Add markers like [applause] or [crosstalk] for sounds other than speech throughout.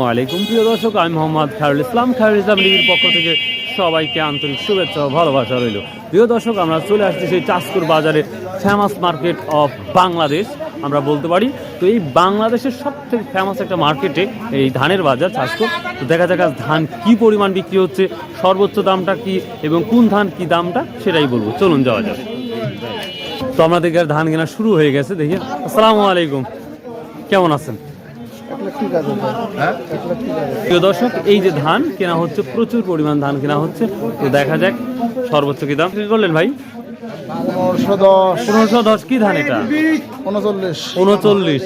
ওয়ালাইকুম প্রিয় দর্শক, আমি মোহাম্মদ খায়রুল ইসলাম। খায়রুল ইসলাম টিভির পক্ষ থেকে সবাইকে আন্তরিক শুভেচ্ছা ও ভালোবাসা রইল। প্রিয় দর্শক, আমরা চলে আসছি সেই চাষকুর বাজারে ফেমাস মার্কেট অফ বাংলাদেশ আমরা বলতে পারি। তো এই বাংলাদেশের সব থেকে ফেমাস একটা মার্কেটে এই ধানের বাজার চাষকুর তো দেখা যাক আজ ধান কি পরিমাণ বিক্রি হচ্ছে, সর্বোচ্চ দামটা কি এবং কোন ধান কি দামটা সেটাই বলব। চলুন যাওয়া যাক। তো আমাদের ধান কেনা শুরু হয়ে গেছে, দেখি। আসসালামু আলাইকুম। কেমন আছেন? প্রিয় দর্শক এই যে ধান কেনা হচ্ছে প্রচুর পরিমাণ ধান কেনা হচ্ছে। তো দেখা যাক সর্বোচ্চ কি দাম? কি করলেন ভাই? পনেরোশো দশ কি ধান এটা? উনচল্লিশ। উনচল্লিশ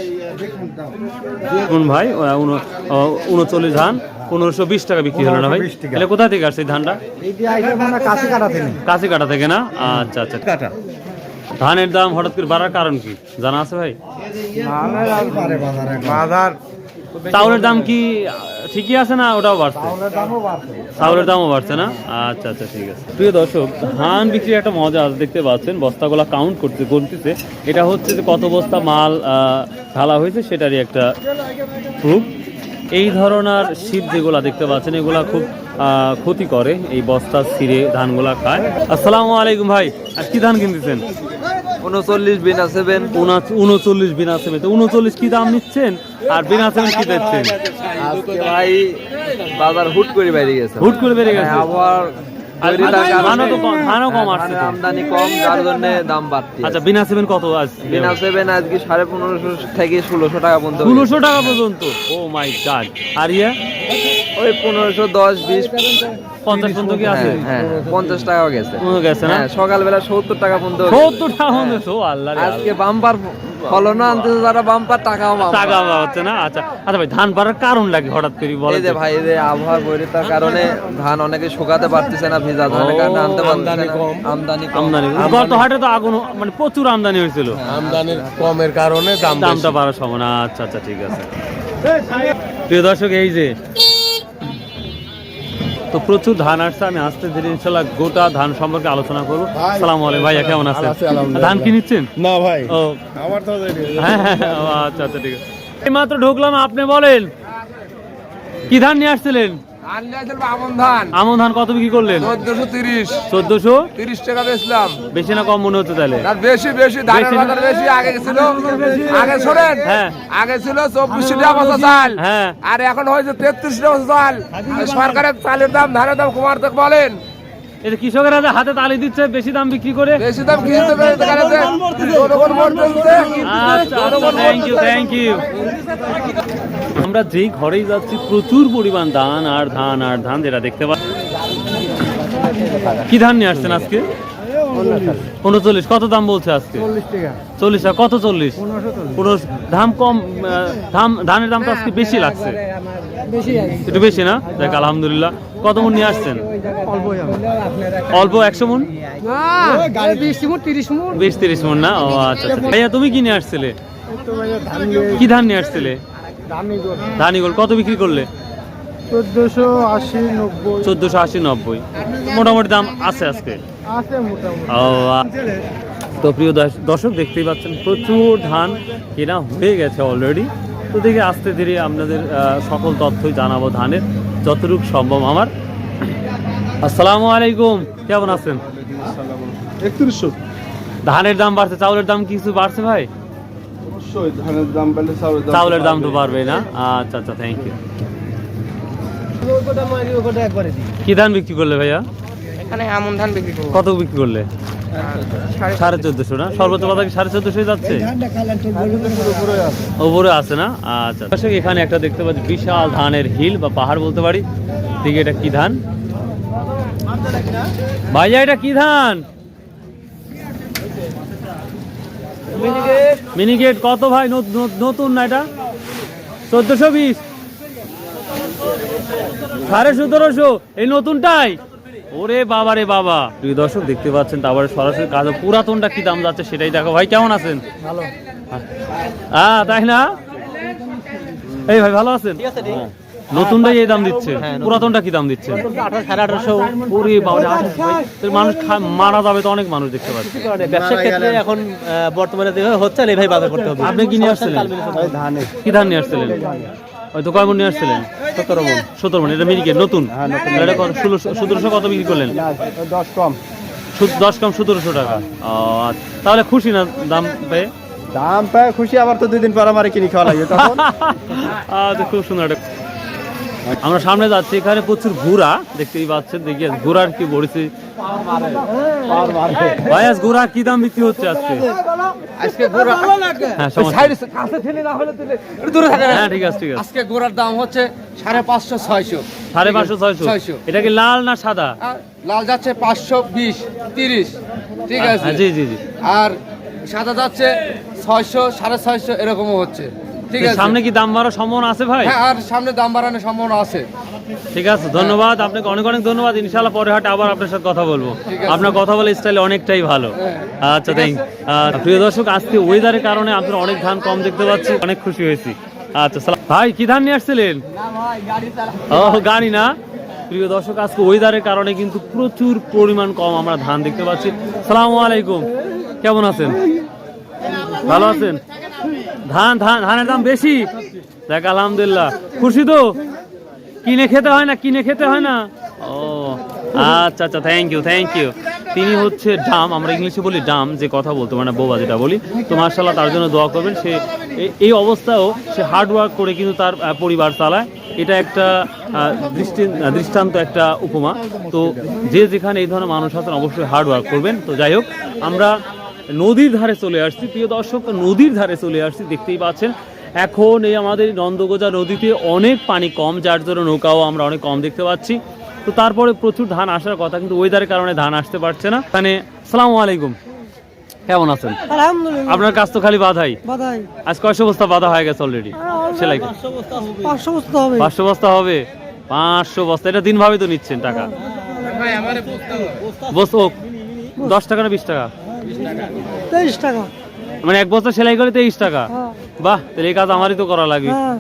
ভাই? উন- উনচল্লিশ ধান পনেরোশো বিশ টাকা বিক্রি হলো না ভাই? তাহলে কোথা থেকে আসছে এই ধানটা? এই যে আইটেম কাছে কাটাতে নেই কাছে কাটা থেকে না? আচ্ছা আচ্ছা। কাটা ধানের দাম হঠাৎ করে বাড়ার কারণ কি? জানা আছে ভাই? বাজার চাউলের দাম কি ঠিকই আছে না? ওটাও বাড়ছে। চাউলের দামও বাড়ছে। না? আচ্ছা আচ্ছা ঠিক আছে। প্রিয় দর্শক ধান বিক্রির একটা মজা আছে দেখতে পাচ্ছেন। বস্তাগুলো কাউন্ট করতে করতেছে। এটা হচ্ছে যে কত বস্তা মাল আহ, ঢালা হয়েছে সেটারই একটা প্রুফ এই ধরনের শীত যেগুলা দেখতে পাচ্ছেন এগুলা খুব আহ, ক্ষতি করে। এই বস্তা ছিঁড়ে ধানগুলা খায়। আসসালামু আলাইকুম ভাই আর কি ধান কিনতেছেন? উনচল্লিশ বিনা সেভেন উনা- উনচল্লিশ বিনা সেভেন তো উনচল্লিশ কি দাম নিচ্ছেন? আর বিনা সেভেন কি দিচ্ছেন ভাই বাজার হুট করে বাইরে গেছে। হুট করে বেড়ে গেছে? হ্যাঁ, কারণে- তো কম- আসছে আমদানি কম যার জন্য দাম বাড়তি আচ্ছা বিনা সেভেন কত আছে বিনা সেভেন আজকে সাড়ে পনেরোশো থেকে ষোলোশো টাকা পর্যন্ত হয়ে ষোলোশো টাকা পর্যন্ত? ও মাই গড আর ইয়ে? ওই পনেরোশো দশ বিশ পঞ্চাশ পর্যন্ত কি আছে? হ্যাঁ হ্যাঁ পঞ্চাশ গেছে। ও গেছে না? হ্যাঁ সকালবেলা টাকা পর্যন্ত গেছে। সত্তর টাকা পর্যন্ত আল্লাহ আজকে বাম্পার ফলনও আনতেছে যারা বাম্পার টাকাও টাকা হচ্ছে না? আচ্ছা আচ্ছা ভাই ধান বাড়ার কারণ লাগে হঠাৎ করে বলে যে ভাই যে আবহাওয়ার বৈরিতার কারণে ধান অনেকে শুকাতে পারতেছে না ভিজা ধানের কারণে আনতে না। আমদানি আমদানি গত হাটে তো আগুন মানে প্রচুর আমদানি হয়েছিল। আমদানির কমের কারণে দাম দামটা বাড়ার সম্ভাবনা। আচ্ছা আচ্ছা ঠিক আছে। প্রিয় দর্শক এই যে তো প্রচুর ধান আসছে আমি আসতে ধীরে ইনশাল্লাহ গোটা ধান সম্পর্কে আলোচনা করব। সালাম আলাইকুম ভাইয়া কেমন আছেন? ধান কি নিচ্ছেন? না ভাই ও। আমার তো হ্যাঁ হ্যাঁ, হ্যাঁ, আচ্ছা আচ্ছা ঠিক আছে। এই মাত্র ঢুকলাম আপনি বলেন কি ধান নিয়ে আসছিলেন? আমন ধান। কত বিক্রি করলেন? চোদ্দশো তিরিশ। চোদ্দশো? তিরিশ টাকা বেচলাম। বেশি না কম মনে হচ্ছে তাহলে? বেশি বেশি ধানের বেশি বাজার বেশি আগে ছিল আগে শোনেন হ্যাঁ। আগে ছিল চব্বিশ টাকা বছর চাল। হ্যাঁ। আর এখন হয়েছে তেত্রিশ টাকা বছর চাল। সরকারের চালের দাম ধানের দাম কুমার বলেন। এটা কৃষকেরা যে হাতে তালি দিচ্ছে বেশি দাম বিক্রি করে? বেশি দাম থ্যাংক ইউ থ্যাংক ইউ আমরা যেই ঘরেই যাচ্ছি প্রচুর পরিমাণ ধান আর ধান আর ধান যেটা দেখতে পাচ্ছি। কি ধান নিয়ে আসছেন আজকে? উনচল্লিশ। কত দাম বলছে আজকে? চল্লিশ টাকা। কত চল্লিশ? দাম কম আহ, ধান ধানের দাম তো আজকে বেশি লাগছে। একটু বেশি না? দেখ আলহামদুলিল্লাহ। কত মন নিয়ে আসছেন? অল্প একশো মন? বিশ তিরিশ মন। না? ও আচ্ছা আচ্ছা। ভাইয়া তুমি কি নিয়ে আসছিলে? কি ধান নিয়ে আসছিলে? ধানিগোল কত বিক্রি করলে? চোদ্দশো আশি নব্বই। চোদ্দশো আশি নব্বই। মোটামুটি দাম আছে আজকে? আছে মোটামুটি। তো প্রিয় দর্শ- দর্শক দেখতেই পাচ্ছেন প্রচুর ধান কেনা হয়ে গেছে অলরেডি তো দেখে আস্তে ধীরে আপনাদের সকল তথ্যই জানাব ধানের যতটুকু সম্ভব আমার। আসসালামু আলাইকুম কেমন আছেন? একত্রিশশো। ধানের দাম বাড়ছে চাউলের দাম কিছু বাড়ছে ভাই? অবশ্যই ধানের দাম পেলে চাউলের দাম চাউলের দাম তো বাড়বে। না? আচ্ছা আচ্ছা থ্যাংক ইউ কি ধান বিক্রি করলে ভাইয়া? এখানে আমন ধান বিক্রি করব। কত বিক্রি করলে? সাড়ে চোদ্দশো। না? সর্বোচ্চ কথা কি সাড়ে চোদ্দশো যাচ্ছে? ওপরে আছে। না? আচ্ছা দর্শক এখানে একটা দেখতে পাচ্ছি বিশাল ধানের হিল বা পাহাড় বলতে পারি। দিকে এটা কি ধান? ভাইয়া এটা কি ধান? মিনিগেট কত ভাই? নত- নত- নতুন না এটা? চোদ্দশো বিশ। সাড়ে সতেরোশো এই নতুনটাই? ওরে বাবা রে বাবা। দুই দর্শক দেখতে পাচ্ছেন তারপরে সরাসরি কাজ পুরাতনটা কি দাম যাচ্ছে সেটাই দেখো। ভাই কেমন আছেন? ভালো। হ্যাঁ তাই না? এই ভাই ভালো আছেন? হ্যাঁ। নতুনটাই এই দাম দিচ্ছে। পুরাতনটা কি দাম দিচ্ছে? সাড়ে আঠারোশো। ভাই, মানুষ মারা যাবে তো অনেক মানুষ দেখতে পাচ্ছি। ব্যবসার ক্ষেত্রে এখন আহ, বর্তমানে হচ্ছে না, এইভাবে বাজার করতে হবে। আপনি কি নিয়ে আসছিলেন? কি ধান নিয়ে আসছিলেন? ওই তো কয় মন নিয়ে আসছিলেন? সতেরো মন সতেরো মন এটা নতুন? হ্যাঁ, নতুন। এটা কত সতেরোশো কত বিক্রি করলেন? দশ কম। দশ কম সতেরোশো টাকা। আচ্ছা। তাহলে খুশি না দাম পেয়ে? দাম পায় খুশি আবার তো দুদিন পর আমার কিনে খাওয়া লাগে তখন। [laughs] আচ্ছা, খুব সুন্দর আমরা সামনে যাচ্ছি এখানে প্রচুর ঘোড়া দেখতেই পাচ্ছেন দেখি আজ ঘোড়ার কি বলেছি ভাই আজ ঘোড়া কি দাম বিক্রি হচ্ছে আজকে? আজকে গোড়া হ্যাঁ কাছে ঠেলে না হলে দূরে থাকে হ্যাঁ ঠিক আছে ঠিক আছে। আজকে গোড়ার দাম হচ্ছে সাড়ে পাঁচশো ছয়শো। সাড়ে পাঁচশো ছয়শো? ছয়শো। এটা কি লাল না সাদা? আর লাল যাচ্ছে পাঁচশো বিশ তিরিশ। ঠিক আছে? হ্যাঁ, জি জি জি। আর সাদা যাচ্ছে ছয়শো সাড়ে ছয়শো এরকমও হচ্ছে। ঠিক আছে। সামনে কি দাম বাড়ার সম্ভাবনা আছে ভাই? হ্যাঁ আর সামনে দাম বাড়ানোর সম্ভাবনা আছে। ঠিক আছে ধন্যবাদ। আপনাকে অনেক অনেক ধন্যবাদ। ইনশাআল্লাহ পরে হাটে আবার আপনার সাথে কথা বলব। আপনার কথা বলার স্টাইল অনেকটাই ভালো। হ্যাঁ। আচ্ছা থ্যাংক প্রিয় দর্শক আজকে ওয়েদারের কারণে আপনার অনেক ধান কম দেখতে পাচ্ছি। অনেক খুশি হয়েছি। আচ্ছা ভাই কি ধান নিয়ে আসছিলেন? ও গাড়ি না? প্রিয় দর্শক আজকে ওয়েদারের কারণে কিন্তু প্রচুর পরিমাণ কম আমরা ধান দেখতে পাচ্ছি। সালাম আলাইকুম। কেমন আছেন? ভালো আছেন? ধান ধান, ধানের দাম বেশি? দেখ, আলহামদুলিল্লাহ। খুশি তো? কিনে খেতে হয় না, কিনে খেতে হয় না? ও আচ্ছা আচ্ছা থ্যাংক ইউ থ্যাংক ইউ তিনি হচ্ছে ডাম, আমরা ইংলিশে বলি ডাম, যে কথা বলতো মানে বোবা যেটা বলি। তো মার্শাল্লাহ তার জন্য দোয়া করবেন। সে এই অবস্থাও সে হার্ড ওয়ার্ক করে কিন্তু তার পরিবার চালায়। এটা একটা দৃষ্টি দৃষ্টান্ত একটা উপমা। তো যে যেখানে এই ধরনের মানুষ আছেন, অবশ্যই হার্ড ওয়ার্ক করবেন। তো যাই হোক, আমরা নদীর ধারে চলে আসছি। প্রিয় দর্শক নদীর ধারে চলে আসছি দেখতেই পাচ্ছেন। এখন এই আমাদের নন্দগোজা নদীতে অনেক পানি কম যার জন্য নৌকাও আমরা অনেক কম দেখতে পাচ্ছি। তো তারপরে প্রচুর ধান আসার কথা কিন্তু ওয়েদারের কারণে ধান আসতে পারছে না। মানে সালাম আলাইকুম। কেমন আছেন? আপনার কাজ তো খালি বাধাই। আজ কয়শো বস্তা বাধা হয়ে গেছে অলরেডি সেলাই পাঁচশো বস্তা হবে। পাঁচশো বস্তা হবে। পাঁচশো বস্তা এটা দিন ভাবে তো নিচ্ছেন টাকা। বস্তা দশ টাকা না বিশ টাকা? তেইশ টাকা। মানে এক বস্তা সেলাই করে তেইশ টাকা? হ্যাঁ। বাহ তাহলে এই কাজ আমারই তো করা লাগবে। হ্যাঁ।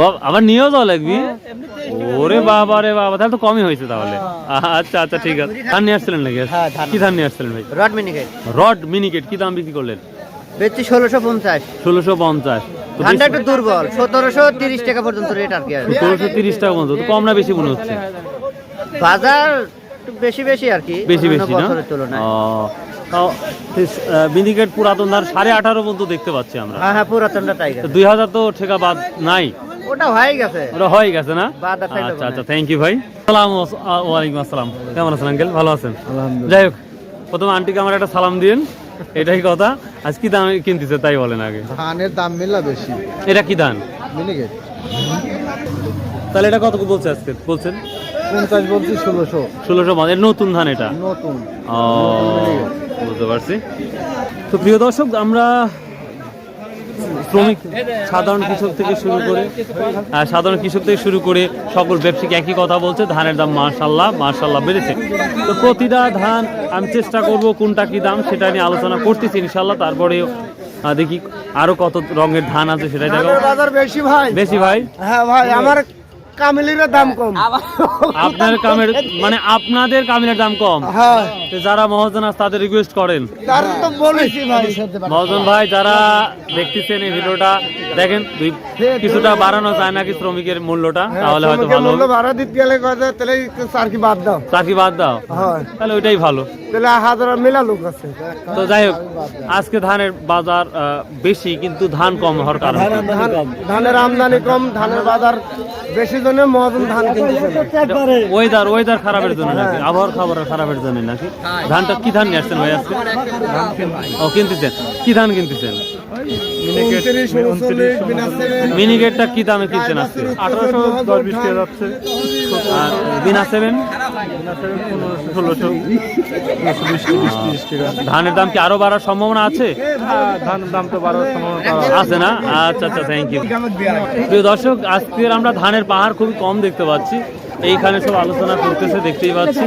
ও আবার নিয়েও যাওয়া লাগবে? ওরে বাবা রে বাবা তাহলে তো কমই হয়েছে তাহলে। আচ্ছা আচ্ছা ঠিক আছে। ধান নিয়ে আসছিলেন নাকি? কি ধান নিয়ে আসছিলেন ভাই? রড মিনিকেট। রড মিনিকেট কি দাম বিক্রি করলেন? বেচছি ষোলোশো পঞ্চাশ। ষোলোশো পঞ্চাশ। ধানটা একটু দুর্বল সতেরোশো তিরিশ টাকা পর্যন্ত রেট আর কি তিরিশ টাকা মতো তো কম না বেশি মনে হচ্ছে? বাজার একটু বেশি বেশি আর কি বেশি বেশি না? বছরের তাও মিনিকেট পুরাতন ধান সাড়ে আঠারো পর্যন্ত দেখতে পাচ্ছি আমরা। হ্যাঁ হ্যাঁ পুরাতনটা তাই দুই হাজার তো ঠেকা বাদ নাই। ওটা হয়ে গেছে। ওটা হয়ে গেছে না? বাদ আর থাকলে আচ্ছা আচ্ছা থ্যাংক ইউ ভাই। সালাম ওয়ালাইকুম আসসালাম। কেমন আছেন আঙ্কেল ভালো আছেন? যাই হোক প্রথমে আন্টিকে আমার একটা সালাম দিন এটাই কথা। আজ কি দামে কিনতেছে তাই বলেন আগে। ধানের দাম মেলা বেশি। এটা কি ধান? মিনিকেট। তাহলে এটা কত বলছে আজকে? বলছেন? পঞ্চাশ বলছি ষোলোশো। ষোলোশো এর নতুন ধান এটা? নতুন। বুঝতে পারছি। তো প্রিয় দর্শক আমরা শ্রমিক সাধারণ কৃষক থেকে শুরু করে আহ, সাধারণ কৃষক থেকে শুরু করে সকল ব্যবসায়িক একই কথা বলছে ধানের দাম মার্শাল্লাহ মার্শাল্লাহ বেড়েছে। তো প্রতিটা ধান আমি চেষ্টা করব কোনটা কি দাম সেটা নিয়ে আলোচনা করতেছি ইনশাল্লাহ। তারপরে দেখি আরও কত রঙের ধান আছে সেটাই দেখো বাজার বেশি ভাই। বেশি ভাই? হ্যাঁ ভাই আমার কামিলির দাম কম। আপনার কামের মানে আপনাদের কামের দাম কম। হ্যাঁ। যারা মহাজন আছে তাদের রিকোয়েস্ট করেন। তার তো বলেছি ভাই। মহাজন ভাই যারা দেখতেছেন এই ভিডিওটা দেখেন কিছুটা বাড়ানো যায় নাকি শ্রমিকের মূল্যটা? তাহলে হয়তো ভালো ভাড়া দিতে গেলে কথা তাহলে চার কি বাদ দাও। চাকরি বাদ দাও? তাহলে ওইটাই ভালো। তাহলে হাজার মেলা লোক আছে। তো যাই হোক আজকে ধানের বাজার আহ, বেশি কিন্তু ধান কম হওয়ার কারণে। ধানের আমদানি কম ধানের বাজার বেশি জন্য মহাজন ধান কিনতেছে ওয়েদার ওয়েদার খারাপের জন্য নাকি? আবহাওয়ার খাবার খারাপের জন্য নাকি? ধানটা কি ধান নিয়ে আসছেন ভাই আজকে? ও কিনতেছেন। কি ধান কিনতেছেন? বিনাশে, মিনিগেটটা কি দামে কিনতেন আজকে আঠারোশো দশ বিশ টাকা যাচ্ছে। আর বিনা সেভেন ষোলোশো। ধানের দাম কি আরও বাড়ার সম্ভাবনা আছে? ধানের দাম তো বারো আছে না? আচ্ছা আচ্ছা থ্যাংক ইউ প্রিয় দর্শক আজকের আমরা ধানের পাহাড় খুবই কম দেখতে পাচ্ছি। এইখানে সব আলোচনা করতেছে দেখতেই পাচ্ছি।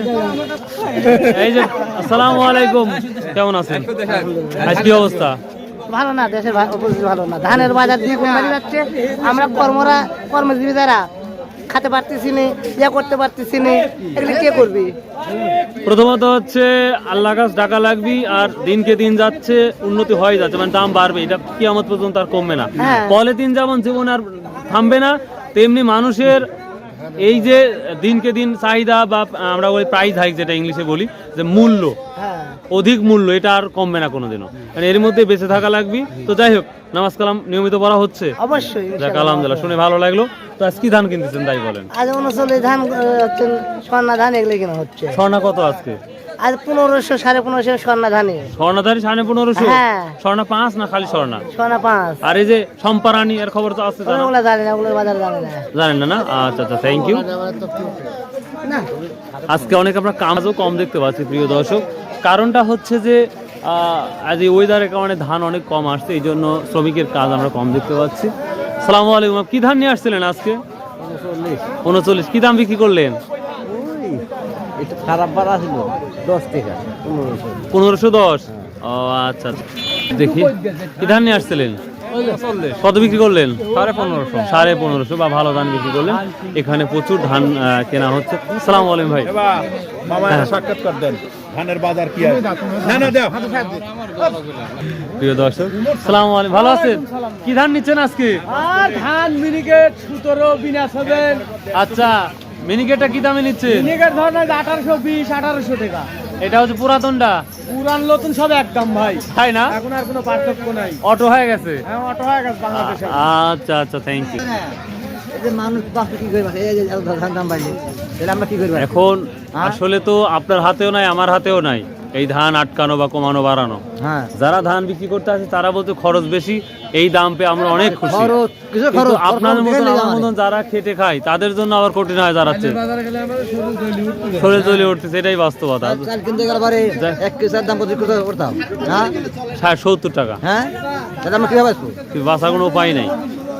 এই যে আসসালামু আলাইকুম। কেমন আছেন? আজ কি অবস্থা? ভালো না দেশের অবস্থা ভালো না। ধানের বাজার দিয়ে কমে যাচ্ছে আমরা কর্মরা কর্মজীবী যারা খাতে পারতেছি না ইয়া করতে পারতেছি না এগুলি কে করবি? প্রথমত হচ্ছে আল্লাহ গাছ ডাকা লাগবি আর দিনকে দিন যাচ্ছে উন্নতি হয়ে যাচ্ছে মানে দাম বাড়বে। এটা কিয়ামত পর্যন্ত আর কমবে না। হ্যাঁ। পলিথিন যেমন জীবন আর থামবে না তেমনি মানুষের এই যে দিনকে দিন চাহিদা বা আমরা বলি প্রাইস হাইক যেটা ইংলিশে বলি যে মূল্য হ্যাঁ। অধিক মূল্য এটা আর কমবে না কোনোদিনও। মানে এর মধ্যে বেঁচে থাকা লাগবে। তো যাই হোক নামাজ কালাম নিয়মিত পড়া হচ্ছে। অবশ্যই যাক আলহামদুলিল্লাহ শুনে ভালো লাগল। তো আজকে কি ধান কিনতেছেন তাই বলেন? আজ উনচল্লিশ ধান হচ্ছে স্বর্ণা ধান এগুলো কেনা হচ্ছে। স্বর্ণা কত আজকে? আজ পনেরোশো সাড়ে পনেরোশো স্বর্ণা ধানে সাড়ে পনেরোশো? হ্যাঁ। স্বর্ণা পাঁচ না খালি স্বর্ণা? স্বর্ণা পাঁচ। আর এই যে সম্পারানি এর খবর তো আছে ওগুলো জানে না ওগুলোর বাজার জানে না। জানেন না না? আচ্ছা আচ্ছা থ্যাংক ইউ আজকে অনেক আমরা কাজও কম দেখতে পাচ্ছি প্রিয় দর্শক। কারণটা হচ্ছে যে আজ এই ওয়েদারের কারণে ধান অনেক কম আসছে এই জন্য শ্রমিকের কাজ আমরা কম দেখতে পাচ্ছি। সালামু আলাইকুম কি ধান নিয়ে আসছিলেন আজকে? উনচল্লিশ। কি দাম বিক্রি করলেন? খারাপ বার আসিল দশ টাকা পনেরোশো দশ? ও আচ্ছা আচ্ছা। দেখি। কি ধান নিয়ে আসছিলেন? কত বিক্রি করলেন? সাড়ে পনেরোশো। সাড়ে পনেরোশো বা ভালো ধান বিক্রি করলেন। এখানে প্রচুর ধান কেনা হচ্ছে। সালাম আলাইকুম ভাই। মামা হ্যাঁ। সাক্ষাৎ কর দেন। ধানের বাজার কি না না দাও। প্রিয় দর্শক সালাম আলাইকুম। ভালো আছেন? কি ধান নিচ্ছেন আজকে? ধান মিনিকেট সতেরো বিনা আচ্ছা। মিনিকেটটা কি দামে নিচ্ছে মিনিকেট ধরেন আঠারোশো বিশ আঠারোশো টাকা। এটা হচ্ছে পুরাতনটা? পুরান নতুন সব একদম ভাই। তাই না? এখন আর কোনো পার্থক্য নাই। অটো হয়ে গেছে? হ্যাঁ অটো হয়ে গেছে বাংলাদেশে। আচ্ছা আচ্ছা থ্যাংক ইউ এখন আসলে তো আপনার হাতেও নাই আমার হাতেও নাই। এই ধান আটকানো বা কমানো বাড়ানো। হ্যাঁ। যারা ধান বিক্রি করতে আসে তারা বলতে খরচ বেশি এই দাম পেয়ে আমরা অনেক খুশি। কিন্তু আপনাদের মতন আমার মতন যারা খেটে খায় তাদের জন্য আবার কঠিন হয়ে দাঁড়াচ্ছে। শরীর জ্বলে উঠতেছে এটাই বাস্তবতা। চাল হ্যাঁ? ষাট সত্তর টাকা। হ্যাঁ? বাঁচার কোনো উপায় নাই।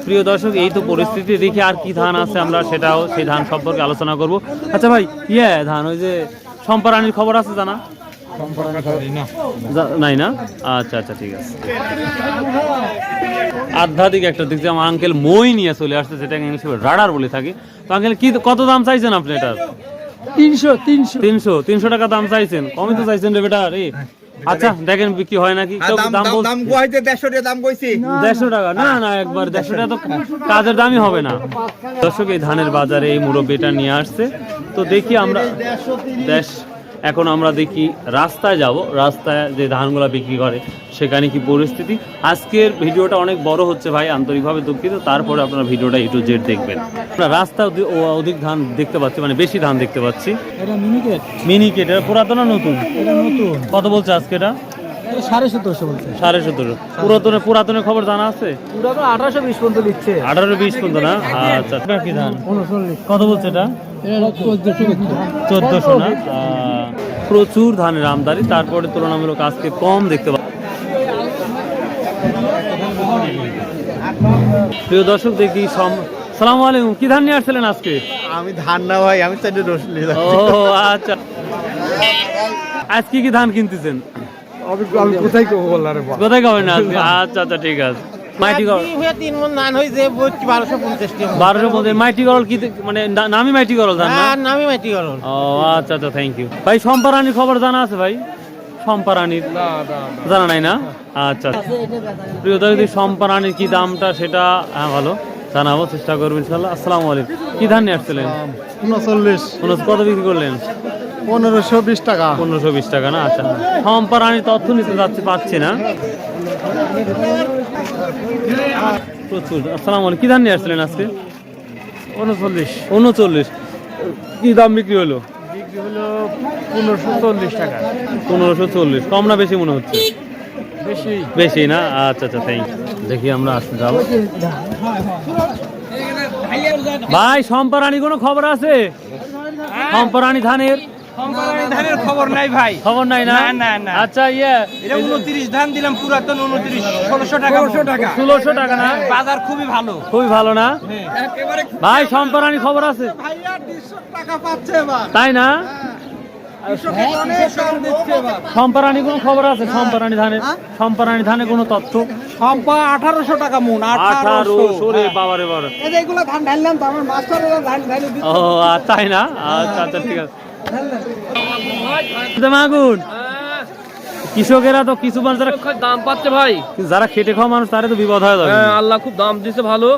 প্রিয় দর্শক এই তো পরিস্থিতি দেখে আর কি ধান আছে আমরা সেটাও সেই ধান সম্পর্কে আলোচনা করব। আচ্ছা ভাই ইয়ে ধান ওই যে সম্পারানির খবর আছে জানা? নাই না? আচ্ছা আচ্ছা ঠিক আছে। আধ্যাত্মিক একটা দিয়ে আমার আঙ্কেল মই নিয়ে চলে আসছে যেটাকে ইংলিশে রাডার বলে থাকি। তো আঙ্কেল কি কত দাম চাইছেন আপনি এটার? তিনশো তিনশো। তিনশো তিনশো টাকা দাম চাইছেন? কমই তো চাইছেন রে বেটা রে। আচ্ছা দেখেন বিক্রি হয় নাকি? দাম দাম কইতে 150 টাকা দাম কইছি। দেড়শো টাকা? না না একবার দেড়শো টাকা তো কাজের দামই হবে না। দর্শক এই ধানের বাজারে এই মুরব্বিটা নিয়ে আসছে। তো দেখি আমরা দেশ এখন আমরা দেখি রাস্তায় যাব রাস্তায় যে ধানগুলো বিক্রি করে সেখানে কি পরিস্থিতি? আজকের ভিডিওটা অনেক বড় হচ্ছে ভাই আন্তরিকভাবে দুঃখিত তারপরে আপনারা ভিডিওটা একটু জেড দেখবেন। আমরা রাস্তা অধিক ধান দেখতে পাচ্ছি মানে বেশি ধান দেখতে পাচ্ছি। মিনিকেট এটা পুরাতন না নতুন? নতুন। কত বলছে আজকে এটা? সাড়ে সতেরোশো বলছে। সাড়ে সতেরো। পুরাতনের পুরাতনের খবর জানা আছে? পুরো আঠারোশো বিশ পর্যন্ত লিখছে আঠারো বিশ পর্যন্ত না? আচ্ছা। কি ধান? কত বলছে এটা? চোদ্দশো চোদ্দশো না? প্রচুর ধানের আমদানি তারপরে তুলনামূলক আজকে কম দেখতে পাচ্ছি। প্রিয় দর্শক দেখি সালাম আলাইকুম কি ধান নিয়ে আসছিলেন আজকে? আমি ধান না ভাই আমি রসলি ও আচ্ছা। আজকে কি ধান কিনতেছেন? কোথায় কোথায় না আজকে? আচ্ছা আচ্ছা ঠিক আছে। মাইটি তিন মন ধান বারোশো পঞ্চাশ বারোশো মধ্যে মাইটি গরল কি মানে নামি মাইটি গরল ধান না? নামি মাটি করুন ও আচ্ছা আচ্ছা থ্যাংক ইউ ভাই সম্পারানির খবর জানা আছে ভাই? সম্পারানির? জানা নাই না? আচ্ছা প্রিয় দর্শক সম্পারানির কি দামটা সেটা হ্যাঁ ভালো জানাব চেষ্টা করব ইনশাল্লাহ আসসালামু আলাইকুম। কি ধান নিয়ে আসছিলেন? উনচল্লিশ। কত বিক্রি করলেন? পনেরোশো বিশ টাকা। পনেরোশো বিশ টাকা না? আচ্ছা। সম্পারানির তথ্য নিতে যাচ্ছি পাচ্ছি না। প্রচুর। আসসালামু আলাইকুম। কি ধান নিয়ে আসছিলেন আজকে? উনচল্লিশ উনচল্লিশ কি দাম বিক্রি হলো? বিক্রি হলো পনেরোশো চল্লিশ টাকা। পনেরোশো চল্লিশ। কম না বেশি মনে হচ্ছে? বেশি। বেশি না? আচ্ছা আচ্ছা থ্যাংক দেখি আমরা আসতে যাব। ভাই সম্পারানি কোনো খবর আছে? সম্পারানি ধানের ধানের খবর নাই ভাই। খবর নাই না? না, না, না। আচ্ছা ইয়ে এটা ধান দিলাম পুরাতন উনত্রিশ ষোলোশো টাকা ষোলোশো টাকা। ষোলোশো টাকা না? বাজার খুবই ভালো। খুবই ভালো না? ভাই সম্পারানি খবর আছে। টাকা পাচ্ছে এবার। তাই না? এবার। সম্পারানি কোনো খবর আছে? সম্পারানি ধানের সম্পারানি ধানের কোনো তথ্য? সম্পা আঠারোশো টাকা মন আঠারো সরে বাবারে বাবা এইগুলো ধান ঢাললাম তো আমার মাস্টার ধান ঢালি ও আর তাই না? আচ্ছা আচ্ছা ঠিক আছে। কৃষকেরা তো কিছু মানুষ যারা দাম পাচ্ছে ভাই। যারা খেটে খাওয়া মানুষ তারা তো বিপদ হয়ে যাবে। আল্লাহ খুব দাম দিছে ভালো।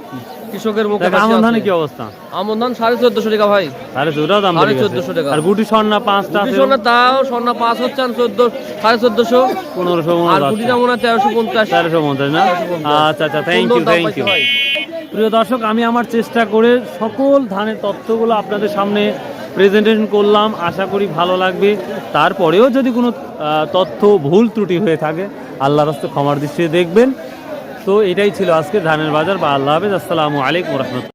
কৃষকের মুখে আমন আছে। কি অবস্থা? আমন ধান সাড়ে চোদ্দশো টাকা ভাই। আরে ওটাও দাম সাড়ে। 1400 টাকা। আর গুটি স্বর্ণা পাঁচটা গুটি সোনা তাও স্বর্ণা পাঁচ হচ্ছে আর চোদ্দ সাড়ে চোদ্দশো। পনেরোশো আর গুটি যেমন তেরোশো পঞ্চাশ। তেরোশো পঞ্চাশ না? আচ্ছা আচ্ছা থ্যাংক ইউ থ্যাংক ইউ প্রিয় দর্শক আমি আমার চেষ্টা করে সকল ধানের তথ্যগুলো আপনাদের সামনে প্রেজেন্টেশন করলাম, আশা করি ভালো লাগবে। তারপরেও যদি কোনো তথ্য, ভুল ত্রুটি হয়ে থাকে, আল্লাহর রাস্তে ক্ষমার দৃষ্টিতে দেখবেন। তো এটাই ছিল আজকে ধানের বাজার, বা আল্লাহ হাফেজ। আসসালামু আলাইকুম রহমতুল্লাহ।